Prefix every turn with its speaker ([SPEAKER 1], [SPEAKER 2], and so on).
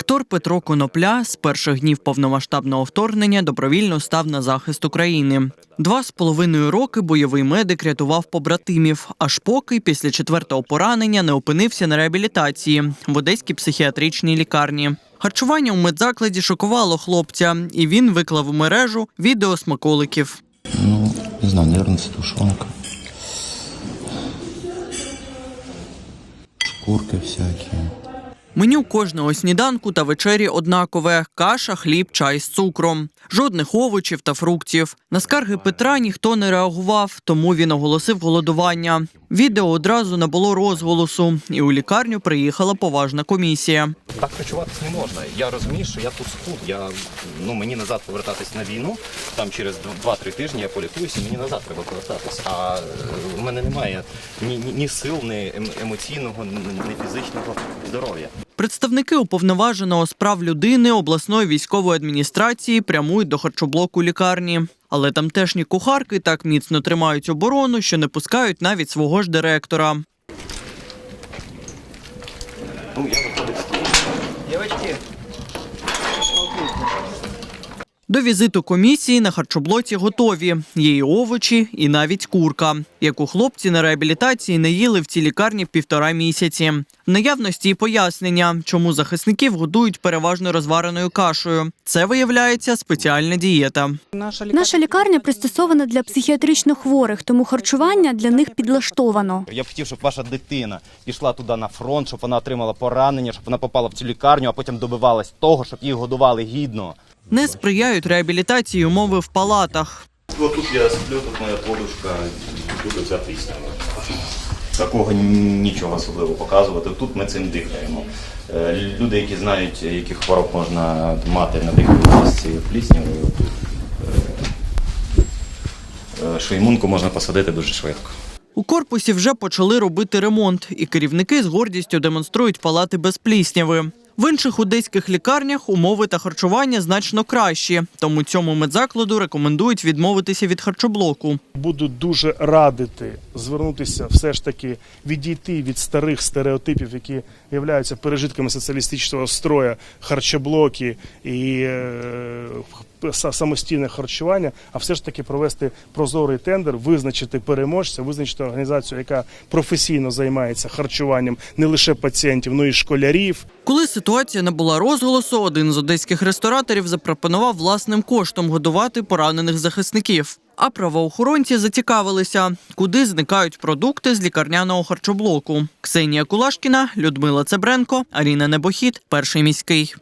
[SPEAKER 1] Актор Петро Конопля з перших днів повномасштабного вторгнення добровільно став на захист України. Два з половиною роки бойовий медик рятував побратимів, аж поки після четвертого поранення не опинився на реабілітації в одеській психіатричній лікарні. Харчування у медзакладі шокувало хлопця, і він виклав у мережу відео смаколиків.
[SPEAKER 2] Ну, не знаю, наверное, это тушенка. Шкурки всякие.
[SPEAKER 1] Меню кожного сніданку та вечері однакове: каша, хліб, чай з цукром, жодних овочів та фруктів. На скарги Петра ніхто не реагував, тому він оголосив голодування. Відео одразу набуло розголосу, і у лікарню приїхала поважна комісія.
[SPEAKER 3] Харчуватись не можна. Я розумію, що я тут схуд. Я, ну, мені назад повертатись на війну. Там через 2-3 тижні я полікуюся, мені назад треба повертатись. А е, в мене немає ні, ні, ні сил, ні ем- емоційного, ні, ні фізичного здоров'я.
[SPEAKER 1] Представники уповноваженого з прав людини обласної військової адміністрації прямують до харчоблоку лікарні. Але тамтешні кухарки так міцно тримають оборону, що не пускають навіть свого ж директора.
[SPEAKER 3] Ну, я виходить.
[SPEAKER 1] Девочки, до візиту комісії на харчоблоці готові. Є і овочі, і навіть курка, яку хлопці на реабілітації не їли в цій лікарні півтора місяці. В наявності і пояснення, чому захисників годують переважно розвареною кашею. Це виявляється спеціальна дієта.
[SPEAKER 4] Наша лікарня пристосована для психіатрично хворих, тому харчування для них підлаштовано.
[SPEAKER 5] Я б хотів, щоб ваша дитина пішла туди на фронт, щоб вона отримала поранення, щоб вона попала в цю лікарню, а потім добивалась того, щоб їх годували гідно.
[SPEAKER 1] Не сприяють реабілітації умови в палатах.
[SPEAKER 6] Вот тут я сплю, тут моя подушка, тут оця пісня. Такого нічого особливо показувати. Тут ми цим дихаємо. Е, Люди, які знають, яких хвороб можна мати, надихаються з цією пліснявою, е, е, можна посадити дуже швидко.
[SPEAKER 1] У корпусі вже почали робити ремонт, і керівники з гордістю демонструють палати без плісняви. В інших одеських лікарнях умови та харчування значно кращі, тому цьому медзакладу рекомендують відмовитися від харчоблоку.
[SPEAKER 7] Буду дуже радити звернутися, все ж таки відійти від старих стереотипів, які являються пережитками соціалістичного строя, харчоблоки і е, самостійне харчування, а все ж таки провести прозорий тендер, визначити переможця, визначити організацію, яка професійно займається харчуванням не лише пацієнтів, але й школярів.
[SPEAKER 1] Коли ситуація набула розголосу, один з одеських рестораторів запропонував власним коштом годувати поранених захисників. А правоохоронці зацікавилися, куди зникають продукти з лікарняного харчоблоку. Ксенія Кулашкіна, Людмила Цебренко, Аріна Небохід, перший міський.